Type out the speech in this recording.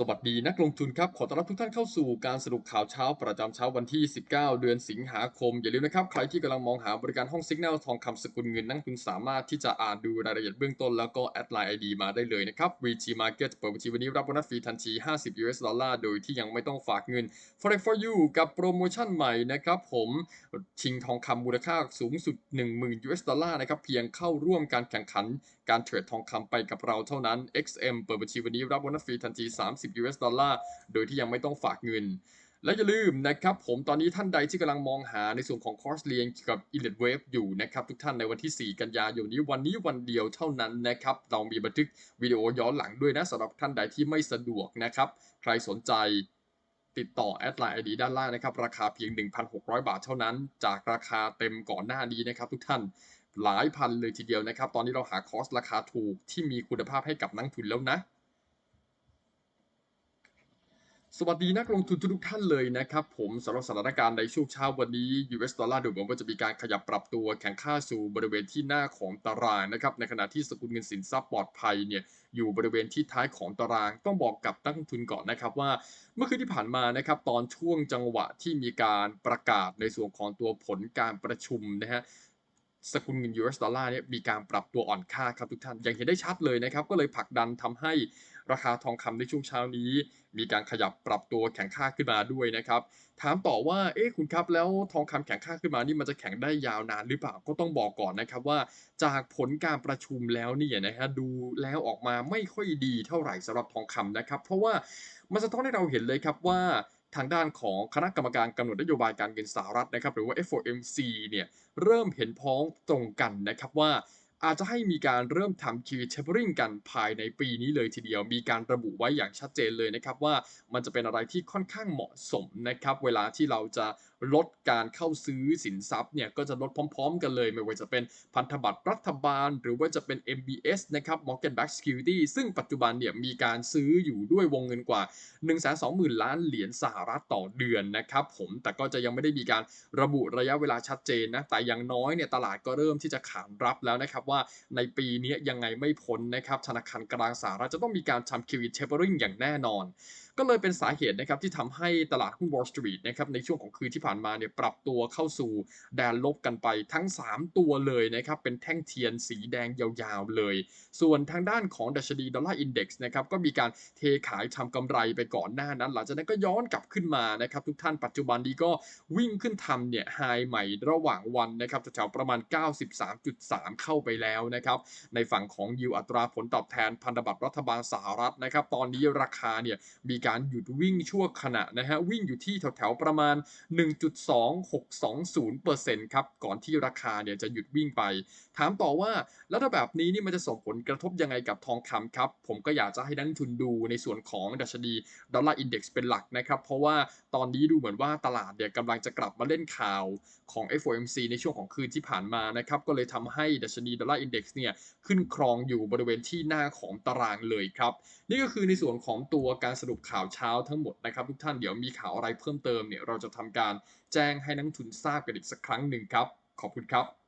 สวัสดีนักลงทุนครับ ขอต้อนรับทุกท่านเข้าสู่การสรุปข่าวเช้าประจำเช้าวันที่ 19 เดือนสิงหาคม อย่าลืมนะครับ ใครที่กำลังมองหาบริการห้องสิกแนลทองคำสกุลเงินนักลงทุนสามารถที่จะอ่านดูรายละเอียดเบื้องต้นแล้วก็แอดไลน์ ID มาได้เลยนะครับ VG Market เปิดบัญชีวันนี้รับโบนัสฟรีทันที 50 US ดอลลาร์โดยที่ยังไม่ต้องฝากเงิน Forex for you กับโปรโมชั่นใหม่นะครับผมชิงทองคำมูลค่าสูงสุด 10,000 US ดอลลาร์นะครับเพียงเข้าร่วมการแข่งขันการเทรดทองคำไปกับเราเท่านั้น XM เปิดบัญชีวันนี้รับโบนัสฟรีทันที 30 US ดอลลาร์ โดยที่ยังไม่ต้องฝากเงิน และอย่าลืมนะครับผมตอนนี้ท่านใดที่กำลังมองหาในส่วนของคอร์สเรียนกับ Elite Wave อยู่นะครับทุกท่านในวันที่ 4 กันยายนนี้วันนี้วันเดียวเท่านั้นนะครับเรามีบันทึกวิดีโอย้อนหลังด้วยนะสำหรับท่านใดที่ไม่สะดวกนะครับใครสนใจติดต่อแอดไลน์ ID ด้านล่างนะครับ ราคาเพียง 1,600 บาทเท่านั้น จากราคาเต็มก่อนหน้านี้นะครับทุกท่านหลายพันเลยทีเดียวนะครับ ตอนนี้เราหาคอร์สราคาถูกที่มีคุณภาพให้กับนักทุนแล้วนะ สวัสดีนักลงทุนทุกท่านเลยนะครับ ผมสำหรับสถานการณ์ในช่วงเช้าวันนี้ US ดอลลาร์ดูเหมือนว่าจะมีการขยับปรับตัวแข่งค่าสู่บริเวณที่หน้าของตารางนะครับ ในขณะที่สกุลเงินสินทรัพย์ปลอดภัยเนี่ยอยู่บริเวณที่ท้ายของตาราง ต้องบอกกับนักลงทุนก่อนนะครับว่า เมื่อคืนที่ผ่านมานะครับตอนช่วงจังหวะที่มีการประกาศในส่วนของตัวผลการประชุมนะฮะ สกุลเงิน US ดอลลาร์เนี่ยมีการปรับตัวอ่อนค่าครับทุกท่าน อย่างเห็นได้ชัดเลยนะครับ ก็เลยผลักดันทำให้ราคาทองคำในช่วงเช้านี้ มีการขยับปรับตัวแข็งค่าขึ้นมาด้วยนะครับ ถามต่อว่า เอ๊ะคุณครับแล้วทองคำแข็งค่าขึ้นมานี่มันจะแข็งได้ยาวนานหรือเปล่า ก็ต้องบอกก่อนนะครับว่า จากผลการประชุมแล้วเนี่ยนะฮะดูแล้วออกมาไม่ค่อยดีเท่าไหร่สำหรับทองคำนะครับ เพราะว่ามันสะท้อนให้เราเห็นเลยครับว่า ทางด้านของคณะกรรมการกำหนดนโยบายการเงินสหรัฐนะครับหรือว่า FOMC เนี่ยเริ่มเห็นพ้องตรงกันนะครับว่า อาจจะให้มีการเริ่มทำ QE tapering กันภายในปีนี้เลยทีเดียว มีการระบุไว้อย่างชัดเจนเลยนะครับว่ามันจะเป็นอะไรที่ค่อนข้างเหมาะสมนะครับเวลาที่เราจะลดการเข้าซื้อสินทรัพย์เนี่ยก็จะลดพร้อม ๆ กันเลย ไม่ว่าจะเป็นพันธบัตรรัฐบาล หรือว่าจะเป็น MBS นะครับ Mortgage Backed Security ซึ่งปัจจุบันเนี่ยมีการซื้ออยู่ด้วยวงเงินกว่า 120,000 ล้านเหรียญสหรัฐต่อเดือนนะครับผมแต่ก็จะยังไม่ได้มีการระบุระยะเวลาชัดเจนนะแต่อย่างน้อยเนี่ยตลาดก็เริ่มที่จะขานรับแล้วนะครับว่าในปีนี้ยังไงไม่พ้นนะครับธนาคารกลางสหรัฐจะต้องมีการทำ QE tapering อย่างแน่นอน ก็เลยเป็นสาเหตุนะครับที่ทำให้ตลาดหุ้น Wall Street นะครับในช่วงของคืนที่ผ่านมาเนี่ยปรับตัวเข้าสู่แดนลบกันไปทั้ง 3 ตัวเลยนะครับเป็นแท่งเทียนสีแดงยาวๆเลย ส่วนทางด้านของดัชนีดอลลาร์อินเด็กซ์นะครับก็มีการเทขายทำกำไรไปก่อนหน้านั้น หลังจากนั้นก็ย้อนกลับขึ้นมานะครับทุกท่านปัจจุบันนี้ก็วิ่งขึ้นทำเนี่ยไฮใหม่ระหว่างวันนะครับแถวๆประมาณ 93.3 เข้าไปแล้วนะครับในฝั่งของยิวอัตราผลตอบแทนพันธบัตรรัฐบาลสหรัฐนะครับตอนนี้ราคาเนี่ยมีการหยุดวิ่งชั่วขณะนะฮะวิ่งอยู่ที่แถวๆประมาณ 1.2620%ครับก่อนที่ราคาเนี่ยจะหยุดวิ่งไป ถามต่อว่าแล้วถ้าแบบนี้นี่มันจะส่งผลกระทบยังไงกับทองคำครับ ผมก็อยากจะให้นักทุนดูในส่วนของดัชนีดอลลาร์อินเด็กซ์เป็นหลักนะครับ เพราะว่าตอนนี้ดูเหมือนว่าตลาดเนี่ยกำลังจะกลับมาเล่นข่าวของ FOMC ในช่วงของคืนที่ผ่านมานะครับก็เลยทำให้ดัชนีดอลลาร์อินเด็กซ์เนี่ยขึ้นครองอยู่บริเวณที่หน้าของตารางเลยครับ นี่ก็คือในส่วนของตัวการสรุปข่าวาวเช้าทั้งหมดนะครับทุกท่านเดี๋ยวมีข่าวอะไรเพิ่มเติมเนี่ยเราจะทำการแจ้งให้นักทุนทราบกันอีกสักครั้งหนึ่งครับ ขอบคุณครับ